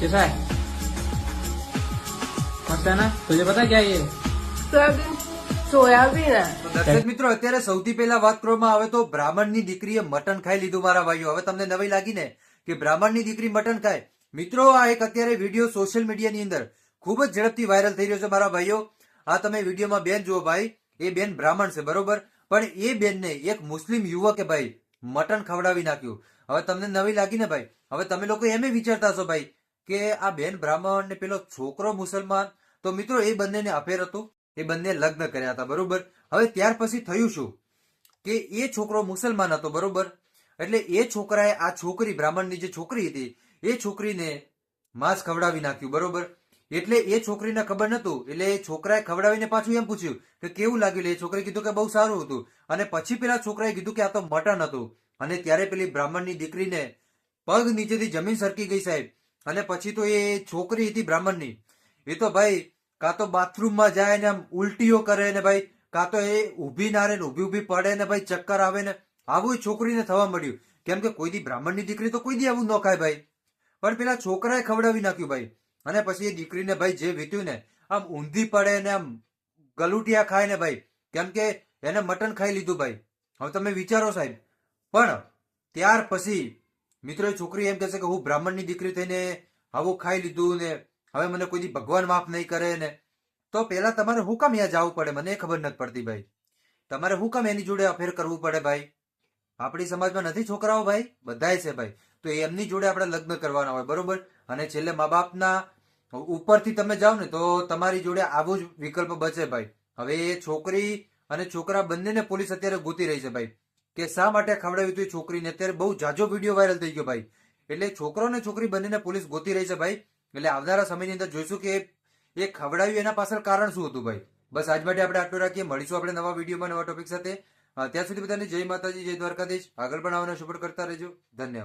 अच्छा है मस्त है ना तुझे पता क्या है ये સોયાબીન સોયાબીન હે. તો દર્શક મિત્રો અત્યારે સૌથી પહેલા વાત કરવામાં આવે તો બ્રાહ્મણની દીકરીએ મટન ખાઈ લીધું મારા ભાઈઓ હવે તમને નવી લાગી ને કે બ્રાહ્મણની દીકરી મટન ખાય મિત્રો આ એક અત્યારે વિડીયો સોશિયલ મીડિયાની અંદર ખૂબ જ ઝડપથી વાયરલ થઈ રહ્યો છે મારા ભાઈઓ આ તમે વિડીયોમાં બેન જુઓ ભાઈ એ બેન બ્રાહ્મણ છે બરોબર પણ એ બેનને એક મુસ્લિમ યુવકે ભાઈ મટન ખવડાવી નાખ્યું. હવે તમને નવી લાગી ને ભાઈ? હવે તમે લોકો એમ વિચારતા છો ભાઈ કે આ બેન બ્રાહ્મણ ને પેલો છોકરો મુસલમાન? તો મિત્રો એ બંનેને અફેર હતું. એ બંને લગ્ન કર્યા હતા, બરોબર? હવે ત્યાર પછી થયું શું? કે એ છોકરો મુસલમાન હતો, બરોબર? એટલે એ છોકરાએ આ છોકરી, બ્રાહ્મણની જે છોકરી હતી, એ છોકરીને માંસ ખવડાવી નાખ્યું, બરોબર? એટલે એ છોકરીને ખબર નતું એટલે એ છોકરાએ ખવડાવીને પાછું એમ પૂછ્યું કે કેવું લાગ્યું એ છોકરાએ કીધું કે બહુ સારું હતું. અને પછી પેલા છોકરાએ કીધું કે આ તો મટન હતું. અને ત્યારે પેલી બ્રાહ્મણની દીકરીને પગ નીચેથી જમીન સરકી ગઈ સાહેબ. અને પછી તો એ છોકરી હતી બ્રાહ્મણની. એ તો ભાઈ, કાં તો બાથરૂમમાં જાય ને આમ ઉલટીઓ કરે ને ભાઈ, કાં તો એ ઊભી ના રહે ને ઊભી ઊભી પડે ને ભાઈ, ચક્કર આવે ને. આવું એ છોકરીને થવા મળ્યું કેમ કે કોઈ દી બ્રાહ્મણની દીકરી તો કોઈ દી આવું ન ખાય ભાઈ. પણ પેલા છોકરાએ ખવડાવી નાખ્યું ભાઈ. અને પછી એ દીકરીને ભાઈ જે વીત્યું ને, આમ ઊંધી પડે ને આમ ગલુટિયા ખાય ને ભાઈ, કેમ કે એને મટન ખાઈ લીધું ભાઈ. હવે તમે વિચારો સાહેબ. પણ ત્યાર પછી મિત્રો છોકરી એમ કહેશે કે હું બ્રાહ્મણની દીકરી થઈને આવું ખાઈ લીધું ને, હવે મને કોઈ ભગવાન માફ નહીં કરે ને. તો પેલા તમારે હું કામ અહીંયા જવું પડે? મને ખબર નથી પડતી ભાઈ. તમારે હું કામ એની જોડે અફેર કરવું પડે ભાઈ? આપણી સમાજમાં નથી છોકરાઓ ભાઈ? બધાય છે ભાઈ. તો એમની જોડે આપણે લગ્ન કરવાના હોય, બરોબર? અને છેલ્લે મા બાપના ઉપરથી તમે જાઓ ને તો તમારી જોડે આવો જ વિકલ્પ બચે ભાઈ. હવે એ છોકરી અને છોકરા બંનેને પોલીસ અત્યારે ગોતી રહી છે ભાઈ. કે શા માટે ખવડાવ્યું હતું છોકરીને? અત્યારે બહુ જાજો વીડિયો વાયરલ થઈ ગયો ભાઈ. એટલે છોકરો અને છોકરી બંનેને પોલીસ ગોતી રહી છે ભાઈ. એટલે આવનારા સમયની અંદર જોઈશું કે એ ખવડાવ્યું એના પાછળ કારણ શું હતું ભાઈ. બસ આજ માટે આપણે આટલું રાખીએ. મળીશું આપણે નવા વિડીયોમાં નવા ટોપિક સાથે. ત્યાં સુધી બધાને જય માતાજી, જય દ્વારકાધીશ. આગળ પણ આવવાનો સપોર્ટ કરતા રહેજો. ધન્યવાદ.